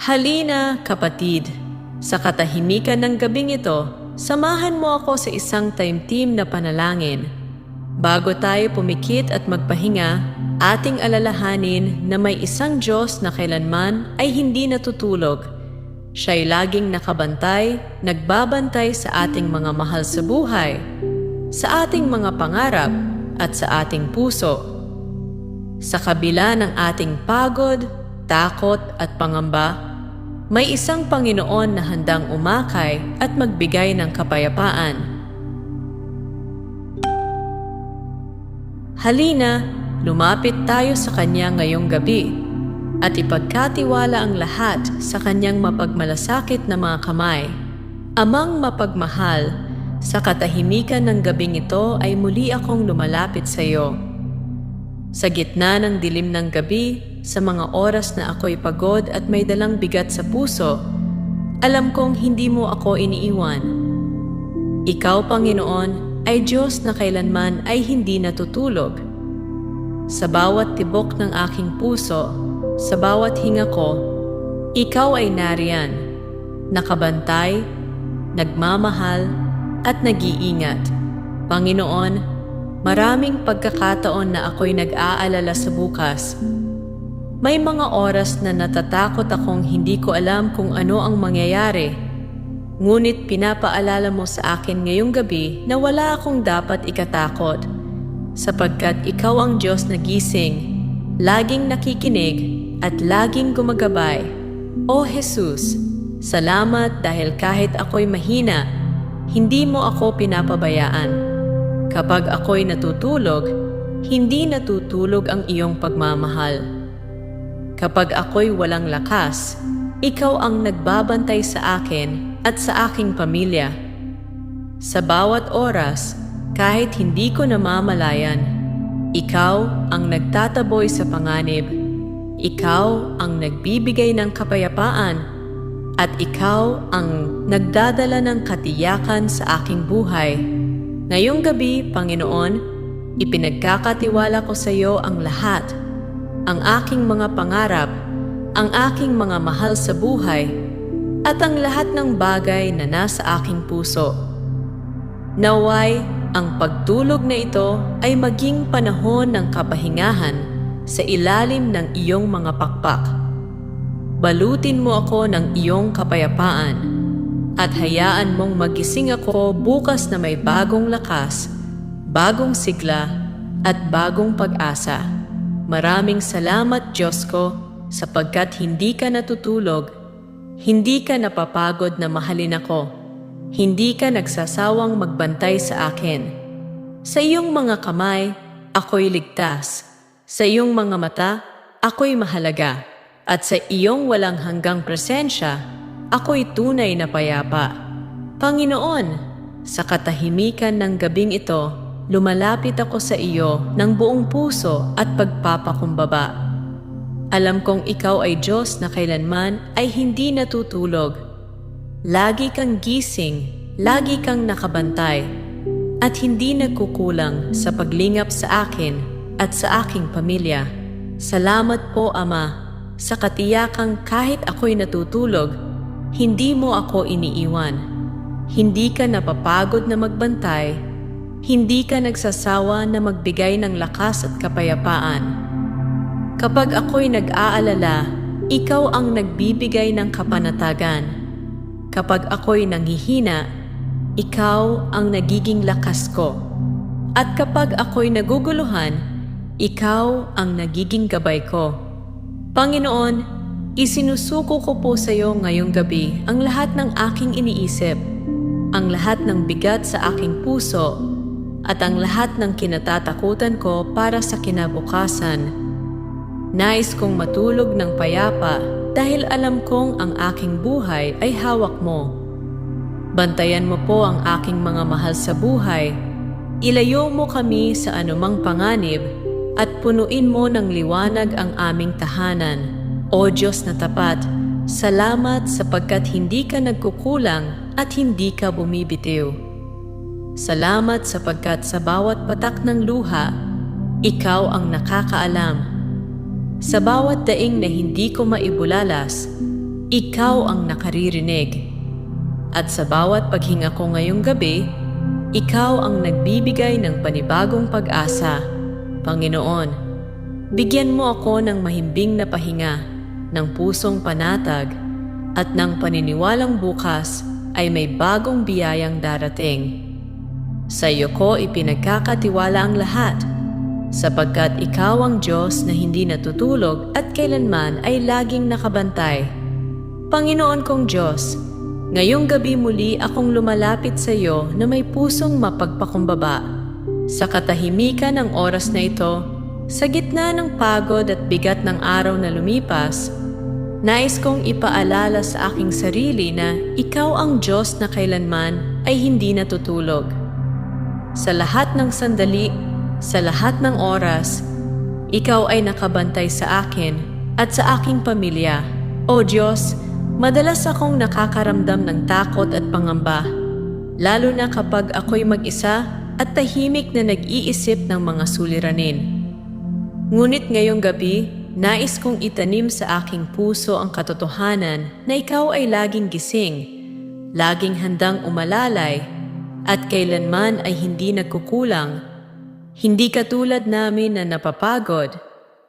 Halina, kapatid. Sa katahimikan ng gabing ito, samahan mo ako sa isang taimtim na panalangin. Bago tayo pumikit at magpahinga, ating alalahanin na may isang Diyos na kailanman ay hindi natutulog. Siya'y laging nakabantay, nagbabantay sa ating mga mahal sa buhay, sa ating mga pangarap at sa ating puso. Sa kabila ng ating pagod, takot at pangamba, may isang Panginoon na handang umakay at magbigay ng kapayapaan. Halina, lumapit tayo sa Kanya ngayong gabi at ipagkatiwala ang lahat sa Kanyang mapagmalasakit na mga kamay. Amang mapagmahal, sa katahimikan ng gabing ito ay muli akong lumalapit sa iyo. Sa gitna ng dilim ng gabi, sa mga oras na ako'y pagod at may dalang bigat sa puso, alam kong hindi mo ako iniiwan. Ikaw, Panginoon, ay Diyos na kailanman ay hindi natutulog. Sa bawat tibok ng aking puso, sa bawat hinga ko, ikaw ay nariyan, nakabantay, nagmamahal, at nag-iingat. Panginoon, maraming pagkakataon na ako'y nag-aalala sa bukas may mga oras na natatakot akong hindi ko alam kung ano ang mangyayari. Ngunit pinapaalala mo sa akin ngayong gabi na wala akong dapat ikatakot. Sapagkat ikaw ang Diyos na gising, laging nakikinig at laging gumagabay. O Jesus, salamat dahil kahit ako'y mahina, hindi mo ako pinapabayaan. Kapag ako'y natutulog, hindi natutulog ang iyong pagmamahal. Kapag ako'y walang lakas, ikaw ang nagbabantay sa akin at sa aking pamilya. Sa bawat oras, kahit hindi ko namamalayan, ikaw ang nagtataboy sa panganib. Ikaw ang nagbibigay ng kapayapaan at ikaw ang nagdadala ng katiyakan sa aking buhay. Ngayong gabi, Panginoon, ipinagkakatiwala ko sa iyo ang lahat ang aking mga pangarap, ang aking mga mahal sa buhay, at ang lahat ng bagay na nasa aking puso. Naway, ang pagtulog na ito ay maging panahon ng kapahingahan sa ilalim ng iyong mga pakpak. Balutin mo ako ng iyong kapayapaan at hayaan mong magising ako bukas na may bagong lakas, bagong sigla at bagong pag-asa. Maraming salamat Diyos ko sapagkat hindi ka natutulog, hindi ka napapagod na mahalin ako, hindi ka nagsasawang magbantay sa akin. Sa iyong mga kamay, ako'y ligtas. Sa iyong mga mata, ako'y mahalaga. At sa iyong walang hanggang presensya, ako'y tunay na payapa. Panginoon, sa katahimikan ng gabing ito, lumalapit ako sa iyo ng buong puso at pagpapakumbaba. Alam kong ikaw ay Diyos na kailanman ay hindi natutulog. Lagi kang gising, lagi kang nakabantay, at hindi nagkukulang sa paglingap sa akin at sa aking pamilya. Salamat po, Ama, sa katiyakang kahit ako'y natutulog, hindi mo ako iniiwan. Hindi ka napapagod na magbantay hindi ka nagsasawa na magbigay ng lakas at kapayapaan. Kapag ako'y nag-aalala, ikaw ang nagbibigay ng kapanatagan. Kapag ako'y nanghihina, ikaw ang nagiging lakas ko. At kapag ako'y naguguluhan, ikaw ang nagiging gabay ko. Panginoon, isinusuko ko po sa iyo ngayong gabi ang lahat ng aking iniisip, ang lahat ng bigat sa aking puso at ang lahat ng kinatatakutan ko para sa kinabukasan. Nais kong matulog ng payapa dahil alam kong ang aking buhay ay hawak mo. Bantayan mo po ang aking mga mahal sa buhay. Ilayo mo kami sa anumang panganib at punuin mo ng liwanag ang aming tahanan. O Diyos na tapat, salamat sapagkat hindi ka nagkukulang at hindi ka bumibitiw. Salamat sapagkat sa bawat patak ng luha, ikaw ang nakakaalam. Sa bawat daing na hindi ko maibulalas, ikaw ang nakaririnig. At sa bawat paghinga ko ngayong gabi, ikaw ang nagbibigay ng panibagong pag-asa. Panginoon, bigyan mo ako ng mahimbing na pahinga, ng pusong panatag, at ng paniniwalang bukas ay may bagong biyayang darating. Sa iyo ko ipinagkakatiwala ang lahat, sapagkat ikaw ang Diyos na hindi natutulog at kailanman ay laging nakabantay. Panginoon kong Diyos, ngayong gabi muli akong lumalapit sa iyo na may pusong mapagpakumbaba. Sa katahimikan ng oras na ito, sa gitna ng pagod at bigat ng araw na lumipas, nais kong ipaalala sa aking sarili na ikaw ang Diyos na kailanman ay hindi natutulog. Sa lahat ng sandali, sa lahat ng oras, ikaw ay nakabantay sa akin at sa aking pamilya. O Diyos, madalas akong nakakaramdam ng takot at pangamba, lalo na kapag ako'y mag-isa at tahimik na nag-iisip ng mga suliranin. Ngunit ngayong gabi, nais kong itanim sa aking puso ang katotohanan na ikaw ay laging gising, laging handang umalalay, at kailanman ay hindi nagkukulang. Hindi ka tulad namin na napapagod,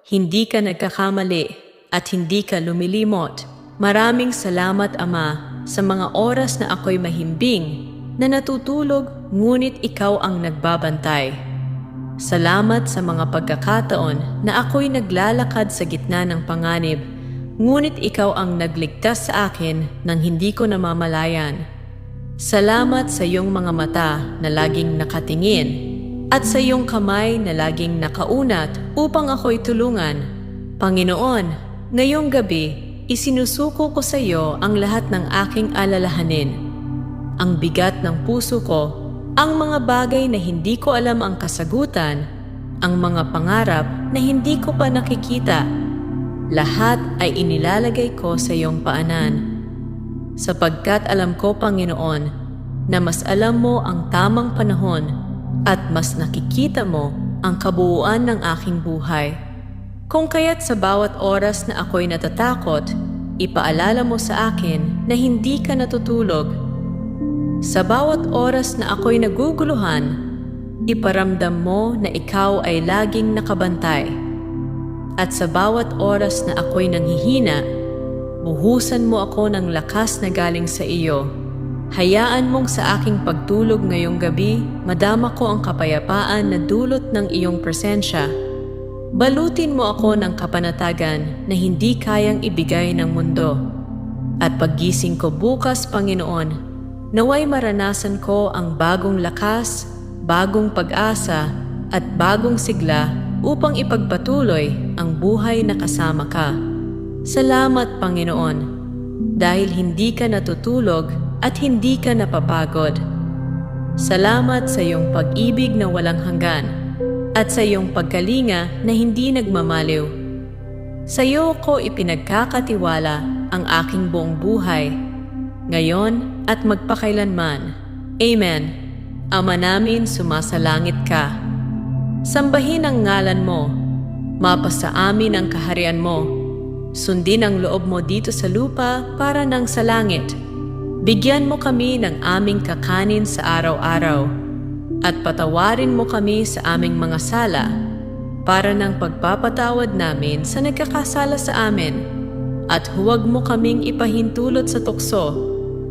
hindi ka nagkakamali, at hindi ka lumilimot. Maraming salamat, Ama, sa mga oras na ako'y mahimbing, na natutulog ngunit ikaw ang nagbabantay. Salamat sa mga pagkakataon na ako'y naglalakad sa gitna ng panganib, ngunit ikaw ang nagligtas sa akin nang hindi ko namamalayan. Salamat sa iyong mga mata na laging nakatingin at sa iyong kamay na laging nakaunat upang ako'y tulungan. Panginoon, ngayong gabi, isinusuko ko sa iyo ang lahat ng aking alalahanin. Ang bigat ng puso ko, ang mga bagay na hindi ko alam ang kasagutan, ang mga pangarap na hindi ko pa nakikita. Lahat ay inilalagay ko sa iyong paanan sapagkat alam ko, Panginoon, na mas alam mo ang tamang panahon at mas nakikita mo ang kabuuan ng aking buhay. Kung kaya't sa bawat oras na ako'y natatakot, ipaalala mo sa akin na hindi ka natutulog. Sa bawat oras na ako'y naguguluhan, iparamdam mo na ikaw ay laging nakabantay. At sa bawat oras na ako'y nanghihina, Buhusan mo ako ng lakas na galing sa iyo. Hayaan mong sa aking pagtulog ngayong gabi, madama ko ang kapayapaan na dulot ng iyong presensya. Balutin mo ako ng kapanatagan na hindi kayang ibigay ng mundo. At paggising ko bukas, Panginoon, naway maranasan ko ang bagong lakas, bagong pag-asa, at bagong sigla upang ipagpatuloy ang buhay na kasama ka. Salamat, Panginoon, dahil hindi ka natutulog at hindi ka napapagod. Salamat sa iyong pag-ibig na walang hanggan at sa iyong pagkalinga na hindi nagmamaliw. Sa iyo ko ipinagkakatiwala ang aking buong buhay, ngayon at magpakailanman. Amen. Ama namin, sumasalangit ka. Sambahin ang ngalan mo. Mapasa amin ang kaharian mo Sundin ang loob mo dito sa lupa para nang sa langit. Bigyan mo kami ng aming kakanin sa araw-araw at patawarin mo kami sa aming mga sala para ng pagpapatawad namin sa nagkakasala sa amin at huwag mo kaming ipahintulot sa tukso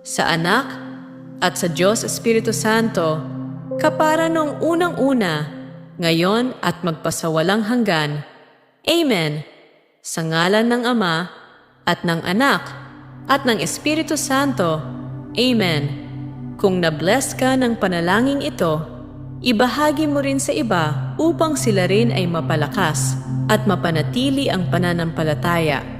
sa Anak, at sa Diyos Espiritu Santo, kapara nung unang-una, ngayon at magpasawalang hanggan. Amen. Sa ngalan ng Ama, at ng Anak, at ng Espiritu Santo. Amen. Kung na-bless ka ng panalangin ito, ibahagi mo rin sa iba upang sila rin ay mapalakas at mapanatili ang pananampalataya.